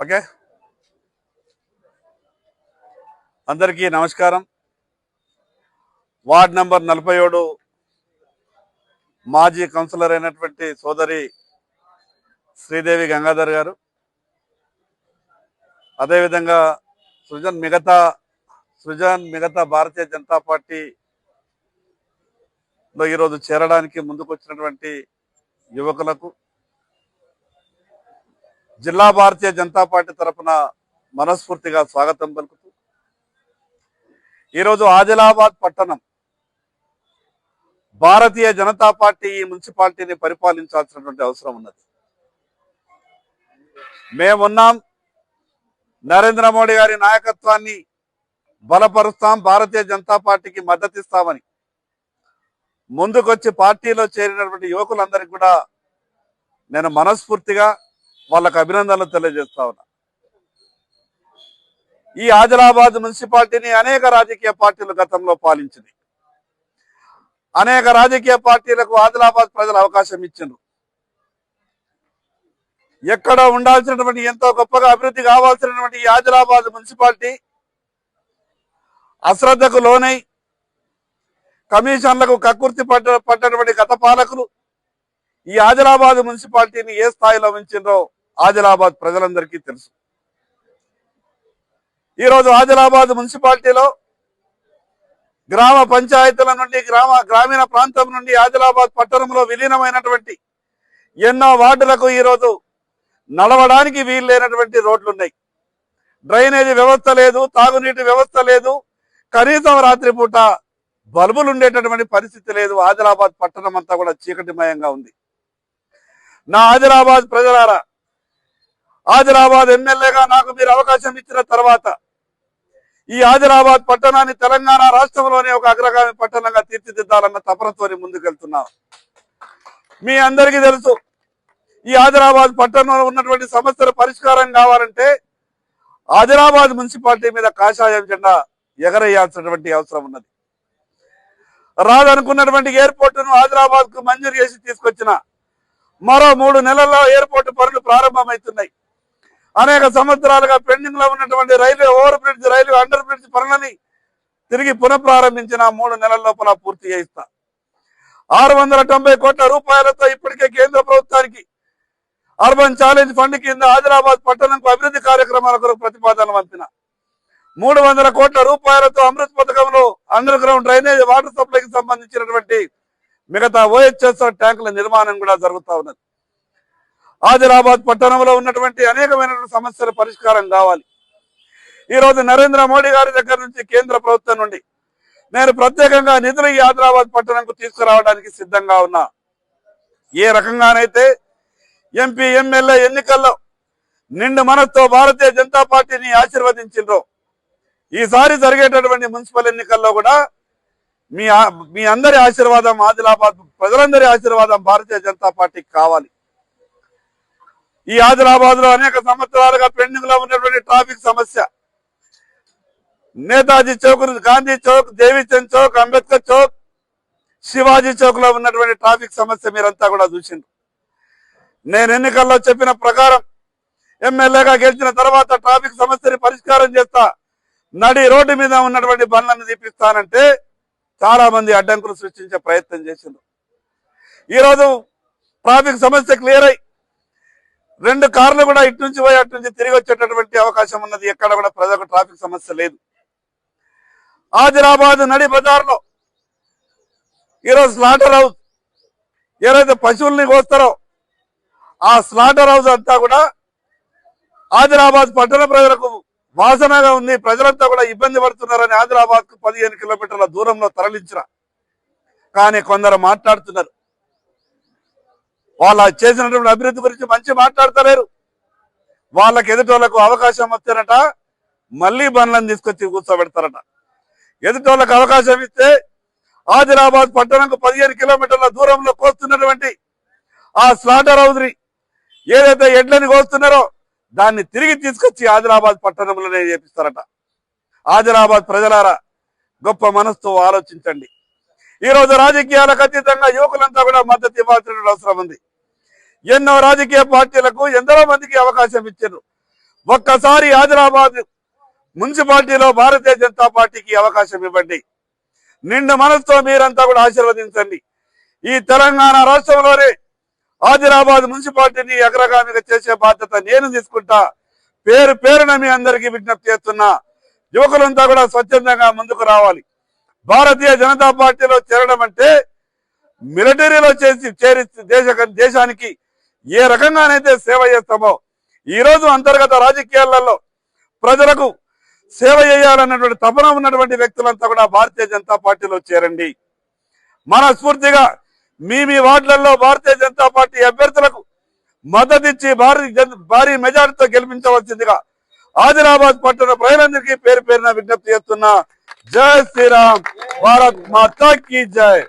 Okay? అందరికీ నమస్కారం. Ward number నలభై ఏడు మాజీ కౌన్సిలర్ అయినటువంటి సోదరి శ్రీదేవి గంగాధర్ గారు. అదేవిధంగా సృజన్ మిగతా సృజన్ మిగతా భారతీయ జనతా పార్టీలో ఈరోజు చేరడానికి ముందుకు వచ్చినటువంటి యువకులకు జిల్లా భారతీయ జనతా పార్టీ తరఫున మనస్ఫూర్తిగా స్వాగతం పలుకుతూ ఈరోజు ఆదిలాబాద్ పట్టణం భారతీయ జనతా పార్టీ ఈ మున్సిపాలిటీని పరిపాలించాల్సినటువంటి అవసరం ఉన్నది. మేమున్నాం నరేంద్ర మోడీ గారి నాయకత్వాన్ని బలపరుస్తాం భారతీయ జనతా పార్టీకి మద్దతిస్తామని. ముందుకొచ్చి పార్టీలో చేరినటువంటి యువకులందరికీ కూడా నేను మనస్ఫూర్తిగా వాళ్ళకు అభినందనలు తెలియజేస్తా ఉన్నా. ఈ ఆదిలాబాద్ మున్సిపాలిటీని అనేక రాజకీయ పార్టీలు గతంలో పాలించింది అనేక రాజకీయ పార్టీలకు ఆదిలాబాద్ ప్రజలు అవకాశం ఇచ్చిండ్రు. ఎక్కడ ఉండాల్సినటువంటి ఎంతో గొప్పగా అభివృద్ధి కావాల్సినటువంటి ఈ ఆదిలాబాద్ మున్సిపాలిటీ అశ్రద్ధకు లోనై కమిషన్లకు కక్కుర్తి పడ్డ పడ్డటువంటి గత పాలకులు ఈ ఆదిలాబాద్ మున్సిపాలిటీని ఏ స్థాయిలో ఉంచిండ్రో ఆదిలాబాద్ ప్రజలందరికీ తెలుసు. ఈరోజు ఆదిలాబాద్ మున్సిపాలిటీలో గ్రామ పంచాయతీల నుండి గ్రామ గ్రామీణ ప్రాంతం నుండి ఆదిలాబాద్ పట్టణంలో విలీనమైనటువంటి ఎన్నో వార్డులకు ఈరోజు నడవడానికి వీలు లేనటువంటి రోడ్లు ఉన్నాయి డ్రైనేజీ వ్యవస్థ లేదు తాగునీటి వ్యవస్థ లేదు కనీసం రాత్రిపూట బల్బులు ఉండేటటువంటి పరిస్థితి లేదు. ఆదిలాబాద్ పట్టణం అంతా కూడా చీకటిమయంగా ఉంది. నా ఆదిలాబాద్ ప్రజలారా ఆదిలాబాద్ ఎమ్మెల్యేగా నాకు మీరు అవకాశం ఇచ్చిన తర్వాత ఈ ఆదిలాబాద్ పట్టణాన్ని తెలంగాణ రాష్ట్రంలోనే ఒక అగ్రగామి పట్టణంగా తీర్చిదిద్దాలన్న తపనతో ముందుకెళ్తున్నాం. మీ అందరికీ తెలుసు ఈ ఆదిలాబాద్ పట్టణంలో ఉన్నటువంటి సమస్యల పరిష్కారం కావాలంటే ఆదిలాబాద్ మున్సిపాలిటీ మీద కాషాయం జెండా ఎగరేయాల్సినటువంటి అవసరం ఉన్నది. రాదనుకున్నటువంటి ఎయిర్పోర్టును ఆదిలాబాద్కు మంజూరు చేసి తీసుకొచ్చిన మరో మూడు నెలల్లో ఎయిర్పోర్ట్ పనులు ప్రారంభమవుతున్నాయి. అనేక సంవత్సరాలుగా పెండింగ్లో ఉన్నటువంటి railway over bridge railway under bridge పనులని తిరిగి పునఃప్రారంభించిన మూడు నెలల లోపల పూర్తి చేయిస్తా. ఆరు వందల తొంభై కోట్ల రూపాయలతో ఇప్పటికే కేంద్ర ప్రభుత్వానికి అర్బన్ ఛాలెంజ్ ఫండ్ కింద ఆదిలాబాద్ పట్టణంకు అభివృద్ధి కార్యక్రమాల కొరకు ప్రతిపాదన పంపిన. మూడు వందల కోట్ల రూపాయలతో అమృత్ పథకంలో అండర్ గ్రౌండ్ డ్రైనేజ్ వాటర్ సప్లైకి సంబంధించినటువంటి మిగతా ఓహెచ్ఎస్ ట్యాంకుల నిర్మాణం కూడా జరుగుతా ఉన్నది. ఆదిలాబాద్ పట్టణంలో ఉన్నటువంటి అనేకమైనటువంటి సమస్యల పరిష్కారం కావాలి. ఈరోజు నరేంద్ర మోడీ గారి దగ్గర నుంచి కేంద్ర ప్రభుత్వం నుండి నేను ప్రత్యేకంగా నిధులు ఈ ఆదిలాబాద్ పట్టణంకు తీసుకురావడానికి సిద్ధంగా ఉన్నా. ఏ రకంగానైతే ఎంపీ ఎమ్మెల్యే ఎన్నికల్లో నిండు మనస్తో భారతీయ జనతా పార్టీని ఆశీర్వదించిండ్రో ఈసారి జరిగేటటువంటి మున్సిపల్ ఎన్నికల్లో కూడా మీ మీ అందరి ఆశీర్వాదం ఆదిలాబాద్ ప్రజలందరి ఆశీర్వాదం భారతీయ జనతా పార్టీకి కావాలి. ఈ ఆదిలాబాద్లో అనేక సంవత్సరాలుగా పెండింగ్లో ఉన్నటువంటి ట్రాఫిక్ సమస్య. నేతాజీ చౌక్ గాంధీ చౌక్ దేవీచంద్ చౌక్ అంబేద్కర్ చౌక్ శివాజీ చౌక్లో ఉన్నటువంటి ట్రాఫిక్ సమస్య మీరంతా కూడా చూసిండ్రు. నేను ఎన్నికల్లో చెప్పిన ప్రకారం ఎమ్మెల్యేగా గెలిచిన తర్వాత ట్రాఫిక్ సమస్యని పరిష్కారం చేస్తా నడి రోడ్డు మీద ఉన్నటువంటి బండ్లను తీపిస్తానంటే చాలా మంది అడ్డంకులు సృష్టించే ప్రయత్నం చేసిండ్రు. ఈరోజు ట్రాఫిక్ సమస్య క్లియర్ అయి రెండు కార్లు కూడా ఇటు నుంచి పోయి అటు నుంచి తిరిగి వచ్చేటటువంటి అవకాశం ఉన్నది. ఎక్కడ కూడా ప్రజలకు ట్రాఫిక్ సమస్య లేదు. ఆదిలాబాద్ నడి బజార్లో ఈరోజు స్లాటర్ హౌస్ ఏదైతే పశువుల్ని కోస్తారో ఆ స్లాటర్ హౌస్ అంతా కూడా ఆదిలాబాద్ పట్టణ ప్రజలకు వాసనగా ఉంది. ప్రజలంతా కూడా ఇబ్బంది పడుతున్నారని ఆదిలాబాద్కు పదిహేను కిలోమీటర్ల దూరంలో తరలించిన కానీ కొందరు మాట్లాడుతున్నారు. వాళ్ళ చేసినటువంటి అభివృద్ధి గురించి మంచి మాట్లాడతలేరు. వాళ్ళకి ఎదుటోళ్ళకు అవకాశం వస్తేనట మళ్ళీ బండ్లను తీసుకొచ్చి కూర్చోబెడతారట. ఎదుటోళ్ళకు అవకాశం ఇస్తే ఆదిలాబాద్ పట్టణంకు పదిహేను కిలోమీటర్ల దూరంలో కోస్తున్నటువంటి ఆ స్లాటర్ హౌస్ ఏదైతే ఎడ్లని కోస్తున్నారో దాన్ని తిరిగి తీసుకొచ్చి ఆదిలాబాద్ పట్టణంలోనే చేపిస్తారట. ఆదిలాబాద్ ప్రజలారా గొప్ప మనసుతో ఆలోచించండి. ఈ రోజు రాజకీయాలకు అతీతంగా యువకులంతా కూడా మద్దతు ఇవ్వాల్సిన అవసరం ఉంది. ఎన్నో రాజకీయ పార్టీలకు ఎందరో మందికి అవకాశం ఇచ్చారు. ఒక్కసారి ఆదిలాబాద్ మున్సిపాలిటీలో భారతీయ జనతా పార్టీకి అవకాశం ఇవ్వండి. నిండు మనసుతో మీరంతా కూడా ఆశీర్వదించండి. ఈ తెలంగాణ రాష్ట్రంలోనే ఆదిలాబాద్ మున్సిపాలిటీని అగ్రగామిగా చేసే బాధ్యత నేను తీసుకుంటా. పేరు పేరున మీ అందరికీ విజ్ఞప్తి చేస్తున్నా. యువకులంతా కూడా స్వచ్ఛందంగా ముందుకు రావాలి. భారతీయ జనతా పార్టీలో చేరడం అంటే మిలిటరీలో చేసి చేరి దేశ దేశానికి ఏ రకంగానైతే సేవ చేస్తామో ఈరోజు అంతర్గత రాజకీయాలలో ప్రజలకు సేవ చేయాలన్నటువంటి తపన ఉన్నటువంటి వ్యక్తులంతా కూడా భారతీయ జనతా పార్టీలో చేరండి. మనస్ఫూర్తిగా మీ మీ వార్డులలో భారతీయ జనతా పార్టీ అభ్యర్థులకు మద్దతిచ్చి భారీ భారీ మెజార్టీతో గెలిపించవలసిందిగా ఆదిలాబాద్ పట్టణ ప్రజలందరికీ పేరు పేరున విజ్ఞప్తి చేస్తున్నా. జై శ్రీరామ్. భారత్ మాతా కీ జై.